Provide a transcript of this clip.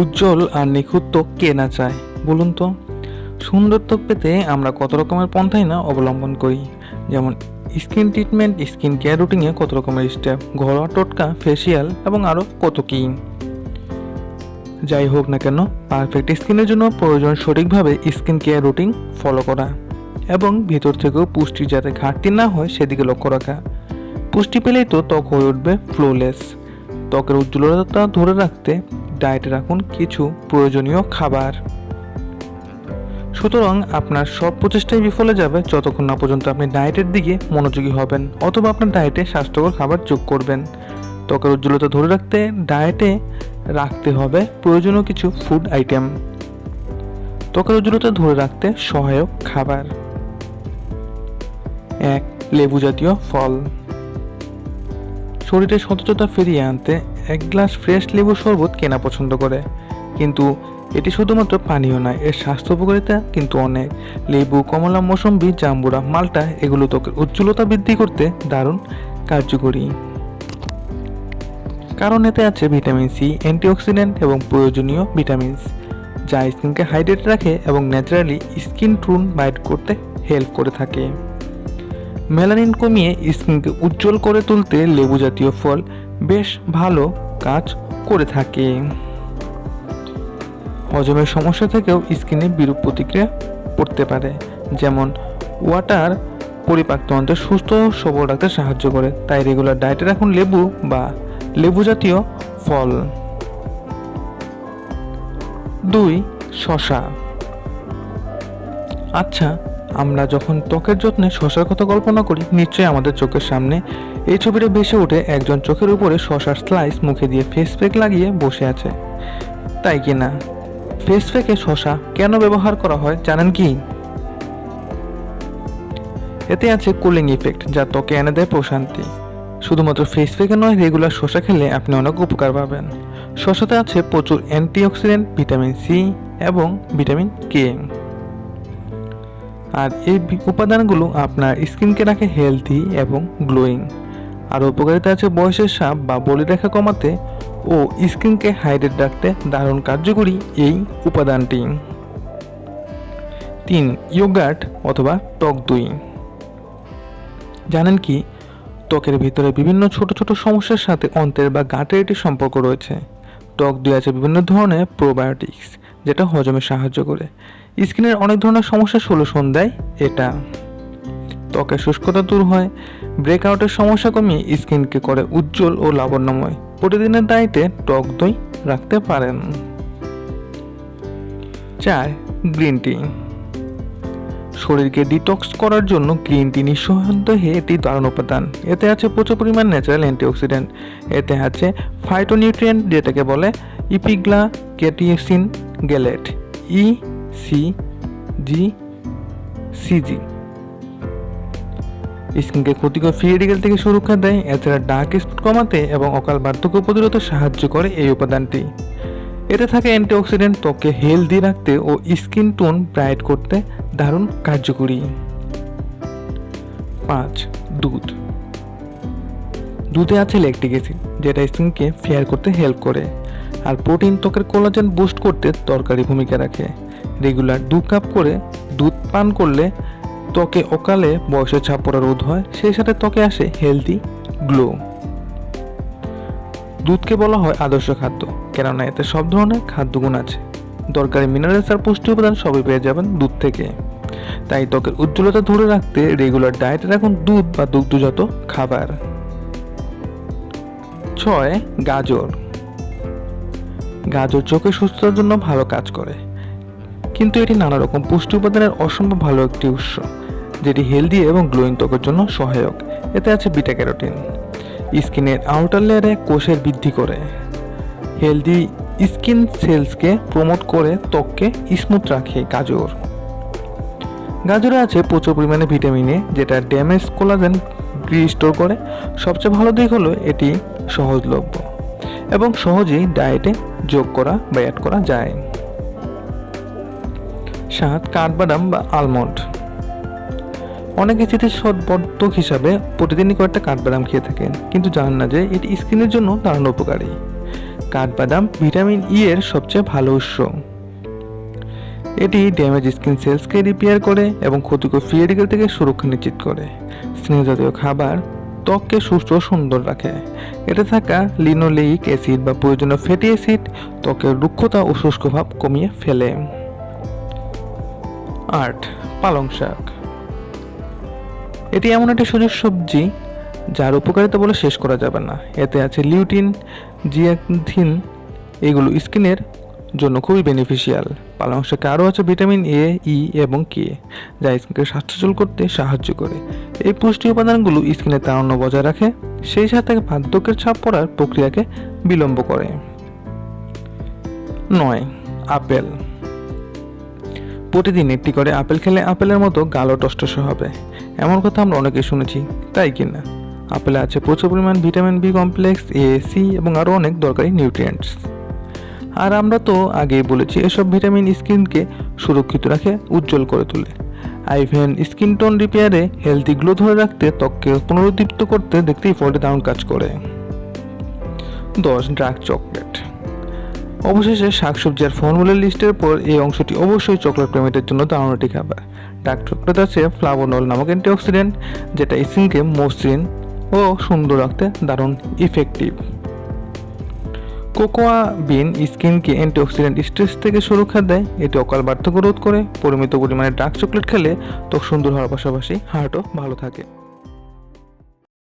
উজ্জ্বল আর নিখুঁত ত্বক কে না চায়? বলুন তো। সুন্দর ত্বক পেতে আমরা কত রকমের পন্থাই না অবলম্বন করি? যেমন স্কিন ট্রিটমেন্ট, স্কিন কেয়ার রুটিনে কত রকমের স্টেপ, ঘরোয়া টোটকা, ফেসিয়াল এবং আরও কত কী? যাই হোক না কেন, পারফেক্ট স্কিনের জন্য প্রয়োজন সঠিকভাবে স্কিন কেয়ার রুটিন ফলো করা এবং ভিতর থেকেও পুষ্টি যাতে ঘাটতি না হয় সেদিকে লক্ষ্য রাখা। পুষ্টি পেলেই তো ত্বক হয়ে উঠবে ফ্লোলেস। ত্বকের উজ্জ্বলতা ধরে রাখতে ডায়েটে রাখুন কিছু প্রয়োজনীয় খাবার। সুতরাং আপনার সব প্রচেষ্টাই বিফলে যাবে যতক্ষণ না পর্যন্ত আপনি ডায়েটের দিকে মনোযোগী হবেন অথবা আপনার ডায়েটে স্বাস্থ্যকর খাবার যোগ করবেন। ত্বকের উজ্জ্বলতা ধরে রাখতে ডায়েটে রাখতে হবে প্রয়োজনীয় কিছু ফুড আইটেম ত্বকের উজ্জ্বলতা ধরে রাখতে সহায়ক খাবার। এক, লেবু জাতীয় ফল। শরীরে সতেজতা ফিরিয়ে আনতে এক গ্লাস ফ্রেশ লেবু শরবত কেনা পছন্দ করে। কিন্তু এটি শুধুমাত্র পানীয় নয়, এর স্বাস্থ্য উপকারিতা কিন্তু অনেক। লেবু, কমলা, মৌসম্বি, জাম্বুরা, মাল্টা এগুলো ত্বকের উজ্জ্বলতা বৃদ্ধি করতে দারুণ কার্যকরী। কারণ এতে আছে ভিটামিন সি, অ্যান্টিঅক্সিডেন্ট এবং প্রয়োজনীয় ভিটামিনস, যা স্কিনকে হাইড্রেট রাখে এবং ন্যাচারালি স্কিন ট্রুন বাইট করতে হেল্প করে থাকে। মেলানিন কমিয়ে স্কিনকে উজ্জ্বল করে তুলতে লেবু জাতীয় ফল বেশ ভালো কাজ করে থাকে। হজমের সমস্যা থেকেও স্কিনে বিরূপ প্রতিক্রিয়া পড়তে পারে, যেমন ওয়াটার পরিপাকতন্ত্র সুস্থ সবল রাখতে সাহায্য করে। তাই রেগুলার ডায়েটে রাখুন লেবু বা লেবু জাতীয় ফল। দুই শশা আচ্ছা আমরা যখন ত্বকের যত্নে শশার কথা কল্পনা করি, নিশ্চয়ই আমাদের চোখের সামনে এই ছবিটা ভেসে ওঠে একজন চোখের উপরে শশার স্লাইস মুখে দিয়ে ফেস প্যাক লাগিয়ে বসে আছে। তাই কি না? ফেস প্যাকে শশা কেন ব্যবহার করা হয় জানেন কি? এতে আছে কুলিং ইফেক্ট যা ত্বকে এনে দেয় প্রশান্তি। শুধুমাত্র ফেস প্যাকে নয় রেগুলার শশা খেলে আপনি অনেক উপকার পাবেন। শশাতে আছে প্রচুর অ্যান্টিঅক্সিডেন্ট ভিটামিন সি এবং ভিটামিন কে আর এই উপাদানগুলো আপনার স্কিনকে রাখে হেলদি এবং গ্লোয়িং আর উপকারিতা আছে বয়সের সাপ বা বলিরেখা কমাতে ও স্কিনকে হাইড্রেট রাখতে দারুণ কার্যকরী এই উপাদানটি। তিন ইয়োগার্ট অথবা টক দই। জানেন কি, ত্বকের ভিতরে বিভিন্ন ছোট ছোট সমস্যার সাথে অন্ত্রের বা গাঁটের একটি সম্পর্ক রয়েছে। টক দই আছে বিভিন্ন ধরনের প্রোবায়োটিক্স যেটা হজমে সাহায্য করে। স্কিনের অনেক ধরনের সমস্যার সলিউশন দেয় এটা। ত্বকের শুষ্কতা দূর হয়, ব্রেকআউটের সমস্যা কমিয়ে স্কিনকে করে উজ্জ্বল ও লাবণ্যময়। প্রতিদিনের ডায়েটে টক দই রাখতে পারেন। চার, গ্রিন টি। শরীরকে ডিটক্স করার জন্য গ্রিন টি নিঃসন্দেহে একটি দারুণ উপাদান। এতে আছে প্রচুর পরিমাণ ন্যাচারাল অ্যান্টিঅক্সিডেন্ট। এতে আছে ফাইটোনিউট্রিয়েন্ট যেটাকে বলে epigallocatechin gallate, E C G C G স্কিনকে ক্ষতিকর ফ্রি থেকে সুরক্ষা দেয়, এছাড়া ডার্ক স্পট কমাতে এবং অকাল বার্ধক্য প্রতিরোধে সাহায্য করে এই উপাদানটি। এতে থাকে অ্যান্টিঅক্সিডেন্ট ত্বককে হেলদি রাখতে ও স্কিন টোন ব্রাইট করতে দারুণ কার্যকরী। পাঁচ, দুধ। দুধে আছে ল্যাকটিক অ্যাসিড যেটা স্কিনকে ফেয়ার করতে হেল্প করে। আর প্রোটিন ত্বকের কোলাজেন বুস্ট করতে দরকারি ভূমিকা রাখে। রেগুলার দু কাপ করে দুধ পান করলে ত্বকে অকালে বয়সের ছাপ পড়া রোধ হয়, সেই সাথে ত্বকে আসে হেলদি গ্লো দুধকে বলা হয় আদর্শ খাদ্য, কেননা এতে সব ধরনের খাদ্যগুণ আছে। দরকারি মিনারেলস আর পুষ্টি উপাদান সবই পেয়ে যাবেন দুধ থেকে। তাই ত্বকের উজ্জ্বলতা ধরে রাখতে রেগুলার ডায়েটে রাখুন দুধ বা দুগ্ধজাত খাবার। ছয়, গাজর। গাজর চোখে সুস্থতার জন্য ভালো কাজ করে। কিন্তু এটি নানা রকম পুষ্টি উপাদানের অসম্ভব ভালো একটি উৎস, যেটি হেলদি এবং গ্লোয়িং ত্বকের জন্য সহায়ক। এতে আছে বিটা ক্যারোটিন স্কিনের আউটার লেয়ারে কোষের বৃদ্ধি করে। হেলদি স্কিন সেলসকে প্রমোট করে ত্বককে স্মুথ রাখে গাজর। গাজরে আছে প্রচুর পরিমাণে ভিটামিন এ যেটা ড্যামেজ কোলাজেন রিস্টোর করে। সবচেয়ে ভালো দিক হলো এটি সহজলভ্য এবং সহজেই ডায়েটে যোগ করা বা অ্যাড করা যায়। সাত, কাঠবাদাম বা আলমন্ড অনেকে চিকিৎসকবর্ধক হিসাবে প্রতিদিনই কয়েকটা কাঠবাদাম খেয়ে থাকেন, কিন্তু জানেন না যে এটি স্কিনের জন্য দারুণ উপকারী। কাঠবাদাম ভিটামিন ই এর সবচেয়ে ভালো উৎস। এটি ড্যামেজ স্কিন সেলসকে রিপেয়ার করে এবং ক্ষতিকর ফ্রি রেডিকেল থেকে সুরক্ষা নিশ্চিত করে। স্নেহ জাতীয় খাবার ত্বককে সুস্থ ও সুন্দর রাখে। এতে থাকা লিনোলেইক অ্যাসিড বা প্রয়োজনীয় ফ্যাটি অ্যাসিড ত্বকের রুক্ষতা ও শুষ্কভাব কমিয়ে ফেলে। আট পালং শাক। এটি এমন একটি সজীব সবজি যার উপকারিতা বলে শেষ করা যাবে না। এতে আছে লিউটিন জিয়াথিন এগুলো স্কিনের জন্য খুবই বেনিফিশিয়াল পালং শাকে আরও আছে ভিটামিন এ ই এবং কে যা স্কিনকে স্বাস্থ্যচল করতে সাহায্য করে। এই পুষ্টি উপাদানগুলো স্কিনের তারুণ্য বজায় রাখে, সেই সাথে বার্ধক্যের ছাপ পড়ার প্রক্রিয়াকে বিলম্ব করে। নয়, আপেল। প্রতিদিন একটি করে আপেল খেলে আপেলের মতো গালো টসটসে হবে। এমন কথা আমরা অনেকেই শুনেছি, তাই কি না? আপেলে আছে প্রচুর পরিমাণ vitamin B complex, A, C এবং আরও অনেক দরকারি নিউট্রিয়েন্টস। আর আমরা তো আগেই বলেছি, এসব ভিটামিন স্কিনকে সুরক্ষিত রাখে, উজ্জ্বল করে তোলে। আইভেন স্কিন টোন রিপেয়ারে হেলদি গ্লো ধরে রাখতে ত্বককে পুনরুদ্দীপ্ত করতে দেখতেই ফলটি দারুণ কাজ করে। দশ ডার্ক চকলেট। অবশেষে শাকসবজি আর ফলমূলের লিস্টের পর এই অংশটি অবশ্যই চকলেট প্রেমীদের জন্য দারুণ একটি খাবার ডার্ক চকলেট আছে ফ্লাভোনল নামক অ্যান্টিঅক্সিডেন্ট যেটা স্কিনকে মসৃণ ও সুন্দর রাখতে দারুণ ইফেক্টিভ কোকোয়া বিন স্কিনকে অ্যান্টিঅক্সিডেন্ট স্ট্রেস থেকে সুরক্ষা দেয়, এটি অকাল বার্ধক্য রোধ করে, পরিমিত পরিমাণে ডার্ক চকলেট খেলে ত্বক সুন্দর হওয়ার পাশাপাশি হার্টও ভালো থাকে।